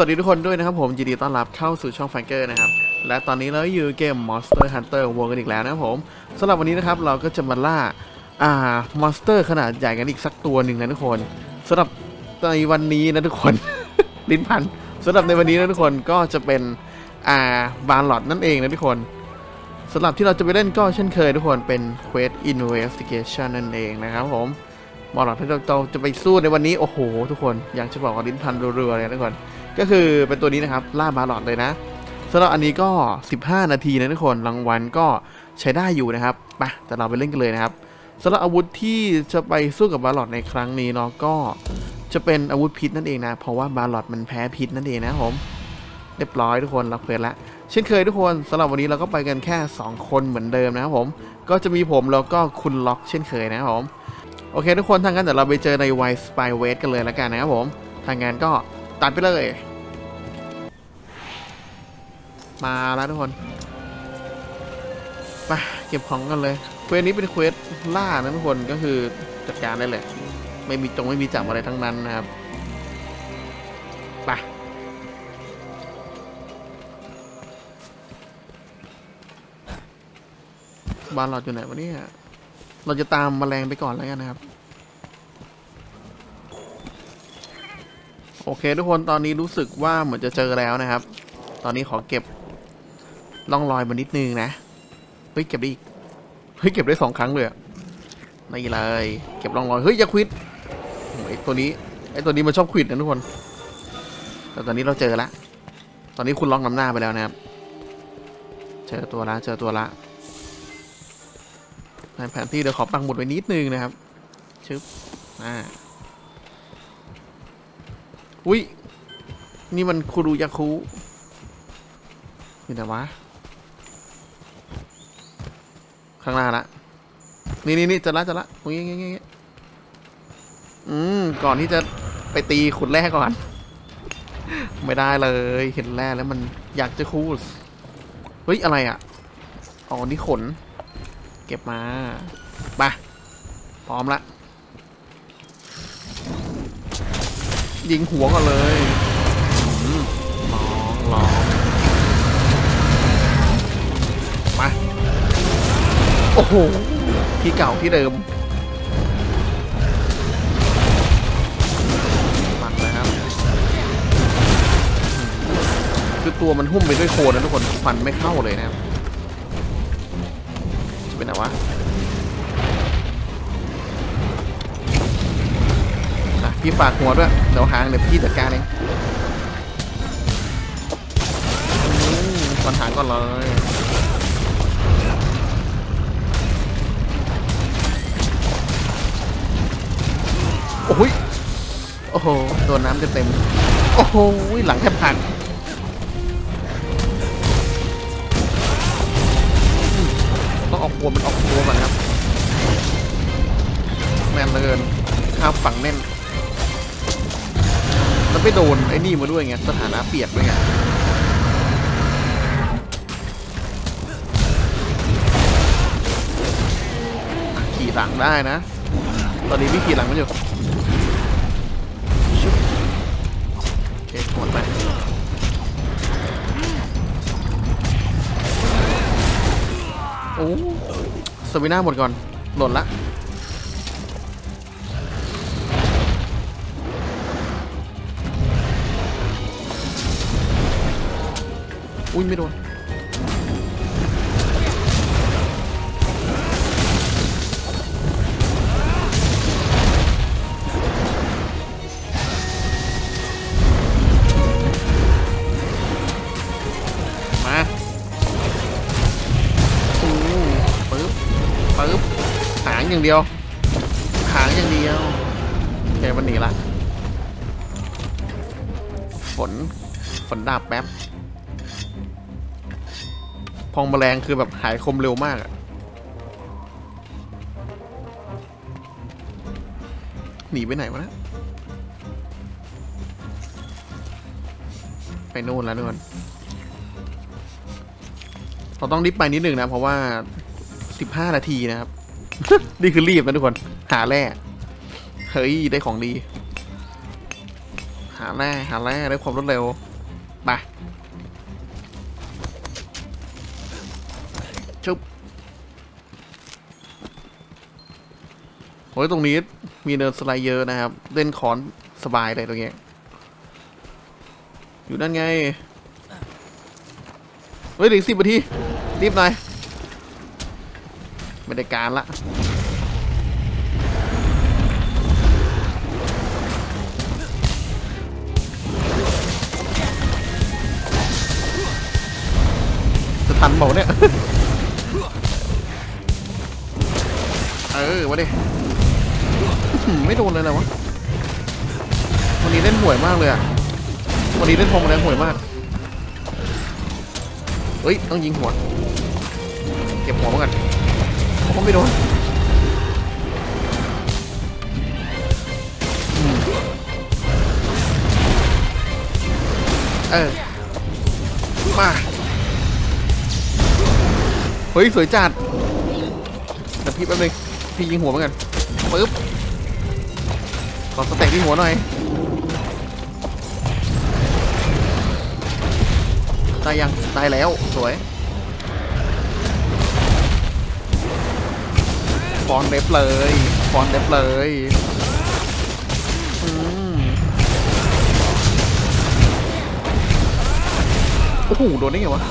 สวัสดีทุกคนด้วยนะครับผมยินดีต้อนรับเข้าสู่ช่องแฟงเกอร์นะครับ และตอนนี้เราอยู่เกม Monster Hunter World กันอีกแล้วนะครับผมสำหรับวันนี้นะครับเราก็จะมาล่าอ่ามอนสเตอร์ขนาดใหญ่กันอีกสักตัวหนึ่งนะทุกคนสำหรับในวันนี้นะทุกคน ลิ้นพันสำหรับในวันนี้นะทุกคนก็จะเป็นอ่าบาร์ลอดนั่นเองนะทุกคนสำหรับที่เราจะไปเล่นก็เช่นเคยทุกคนเป็น Quest Investigation นั่นเองนะครับผมบอลหลอดที่เราจะไปสู้ในวันนี้โอ้โห ทุกคนอยากจะบอกว่าลิ้นพันรัวๆเลยนะทุกคน ก็คือเป็นตัวนี้นะครับล่าบาลอดเลยนะสำหรับอันนี้ก็ 15 นาทีนะทุกคนรางวัลก็ใช้ได้อยู่นะครับไปแต่เราไปเล่นกันเลยนะครับสำหรับอาวุธที่จะไปสู้กับบาลอดในครั้งนี้เนาะก็จะเป็นอาวุธพิษนั่นเองนะ เพราะว่าบาลอดมันแพ้พิษนั่นเองนะผมเรียบร้อยทุกคนเราเพลินละเช่นเคยทุกคนสำหรับวันนี้เราก็ไปกันแค่ 2 คนเหมือนเดิมนะครับผม ก็จะมีผมแล้วก็คุณล็อกเช่นเคยนะครับผมโอเคทุกคนทางนั้นเดี๋ยวเราไปเจอใน White Spy w a i t กันเลยแล้วกันนะครับผมทางงานก็ตัดไปเลย มาแล้วทุกคนไปเก็บของกันเลยเควสนี้เป็นเควสล่านะทุกคนก็คือจัดการได้เลยไม่มีจงไม่มีจับอะไรทั้งนั้นนะครับไปบ้านเราอยู่ไหนวะเนี่ยเราจะตามแมลงไปก่อนแล้วกันนะครับโอเคทุกคนตอนนี้รู้สึกว่าเหมือนจะเจอแล้วนะครับ ตอนนี้ขอเก็บ ล่องรอยมานิดนึงนะ เฮ้ย เก็บได้อีก เฮ้ย เก็บได้สองครั้งเลยนี่เลย เก็บล่องรอย เฮ้ย อย่าควิดไอตัวนี้ ไอตัวนี้มันชอบควิดนะทุกคน แต่ตอนนี้เราเจอแล้วตอนนี้คุณล็อกนำหน้าไปแล้วนะครับ เจอตัวละ เจอตัวละแผนที่เดี๋ยวขอปังหมุดไว้นิดนึงนะครับ ชึบ อ่า อุ้ย นี่มันคูรูยาคูนี่แต่วะ ข้างหน้าละนี่นี่นี่จะละจะละตรงนี้งี้งี้อืมก่อนที่จะไปตีขุดแร่ก่อน ไม่ได้เลยเห็นแร่แล้วมันอยากจะคูสเฮ้ยอะไรอะอ๋อนี่ขน เก็บมาไปพร้อมละยิงหัวก่อนเลยลองลองมา โอ้โห ที่เก่าที่เดิมปักนะครับ คือตัวมันหุ้มไปด้วยโคลนนะทุกคนฟันไม่เข้าเลยนะครับ จะเป็นอะไรวะอะพี่ฝากหัวด้วย เดี๋ยวหางเดี๋ยวพี่จัดการเองฟันหางก่อนเลย โอ้ยโอ้โหโดนน้ำเต็มๆโอ้โหหลังแทบหักต้องออกตัวมันออกตัวก่อนครับแน่นเหลือเกินข้ามฝั่งแน่นแล้วไปโดนไอ้นี่มาด้วยไงสถานะเปียกด้วยไงขี่หลังได้นะ ตอนนี้พี่ขี่หลังมันอยู่ โอ้สวิน่าหมดก่อน หล่นละ อุ้ยไม่โดน อย่างเดียว หางอย่างเดียวโอเคมันหนีละ ฝน ฝนดาบแป๊บ พองแมลงคือแบบหายคมเร็วมากอะหนีไปไหนวะนะ ไปนู่นแล้วนู่นเราต้องรีบไปนิดหนึ่งนะ เพราะว่า 15 นาทีนะครับ นี่คือรีบนะทุกคน หาแร่เฮ้ยได้ของดี หาแร่หาแร่ได้ความรวดเร็วไปชุบโอ้ยตรงนี้มีเนินสไลด์เยอะนะครับ เล่นคอนสบายเลยตรงเนี้ยอยู่นั่นไง เฮ้ยเหลือสิบนาทีรีบหน่อย ไม่ได้การละจะทันเปล่าเนี่ย เออวะดิไม่โดนเลยนะวะ วันนี้เล่นห่วยมากเลยอะวันนี้เล่นพงแรงห่วยมาก เฮ้ย ต้องยิงหัว เก็บหัวมากัน โอ้ไม่โดนเออ มา เฮ้ย สวยจัดแต่พี่แป๊บนึงพี่ยิงหัวมือนกันปึ๊บขอสเต็กที่หัวหน่อย ตายยัง ตายแล้ว สวย ฟอนเด็บเลยฟอนเด็บเลยอืมโอ้โหโดนได้ไงวะ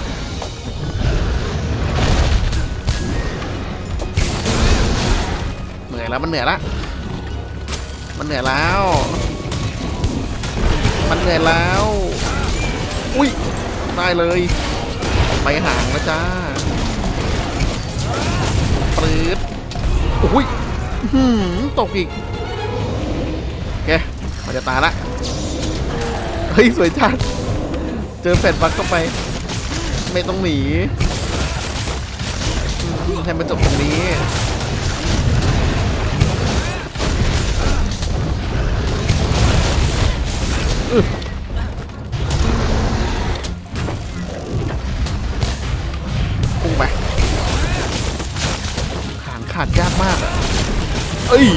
เหนื่อยแล้วมันเหนื่อยละมันเหนื่อยแล้ว มันเหนื่อยแล้ว อุ้ยได้เลย ไปห่างแล้วจ้าปรืด โอ้ยหือตกอีกโอเคมันจะตายละ เฮ้ย สวยจัด เจอแฟดบักเข้าไป ไม่ต้องหนีให้มันจบตรงนี้ ดยากมากอะเอ้ย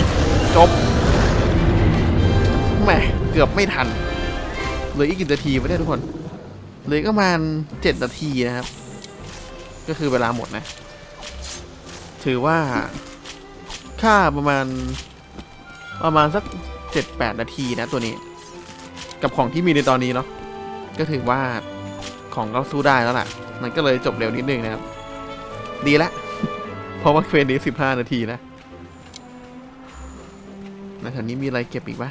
จบแหมเกือบไม่ทันเหลืออีกกี่นาทีวะเนี่ยทุกคนเหลืออกประมาณเจ็ดนาทีนะครับ ก็คือเวลาหมดนะ ถือว่า ค่าประมาณ ประมาณสักเจ็ดแปดนาทีนะตัวนี้ กับของที่มีในตอนนี้เนาะก็ถือว่าของเราสู้ได้แล้วล่ะ มันก็เลยจบเร็วนิดนึงนะครับ ดีละ เพราะว่าเควสนี้สิบห้านาทีนะในแถวนี้มีอะไรเก็บอีกปะ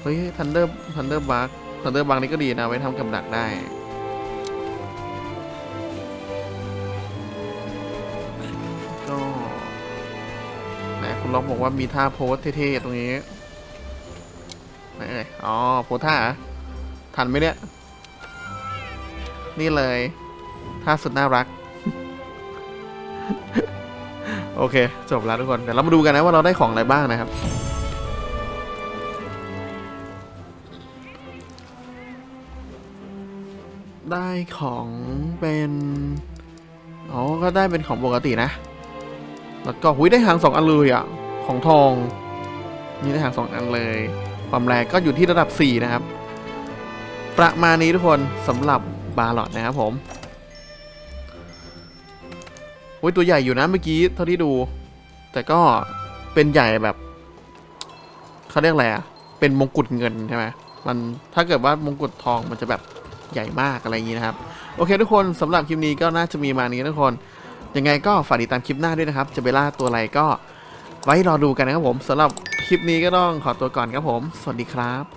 เฮ้ยทันเดอร์ทันเดอร์บักทันเดอร์บักนี่ก็ดีนะ ไว้ทำกับดักได้ ก็ไหนคุณล็อกบอกว่ามีท่าโพสเท่ๆตรงนี้ไหนเอ่ยอ๋อ โพสท่า ทันไหมเนี่ย นี่เลย ท่าสุดน่ารัก โอเค จบแล้วทุกคนเดี๋ยวเรามาดูกันนะว่าเราได้ของอะไรบ้างนะครับ ได้ของเป็นอ๋อก็ได้เป็นของปกตินะ แล้วก็หุยได้หางสองอันเลยอะ ของทองนี่ได้หางสองอันเลย ความแรงก็อยู่ที่ระดับ 4 นะครับ ประมาณนี้ทุกคนสำหรับบาลอดนะครับผม โอ้ยตัวใหญ่อยู่นะเมื่อกี้เท่าที่ดู แต่ก็เป็นใหญ่แบบเขาเรียกอะไรอะเป็นมงกุฎเงินใช่ไหมมันถ้าเกิดว่ามงกุฎทองมันจะแบบใหญ่มากอะไรอย่างนี้นะครับ โอเคทุกคนสำหรับคลิปนี้ก็น่าจะมีมานี้ทุกคน ยังไงก็ฝากติดตามคลิปหน้าด้วยนะครับ จะไปล่าตัวอะไรก็ไว้รอดูกันนะครับผมสำหรับคลิปนี้ก็ต้องขอตัวก่อนครับผม สวัสดีครับ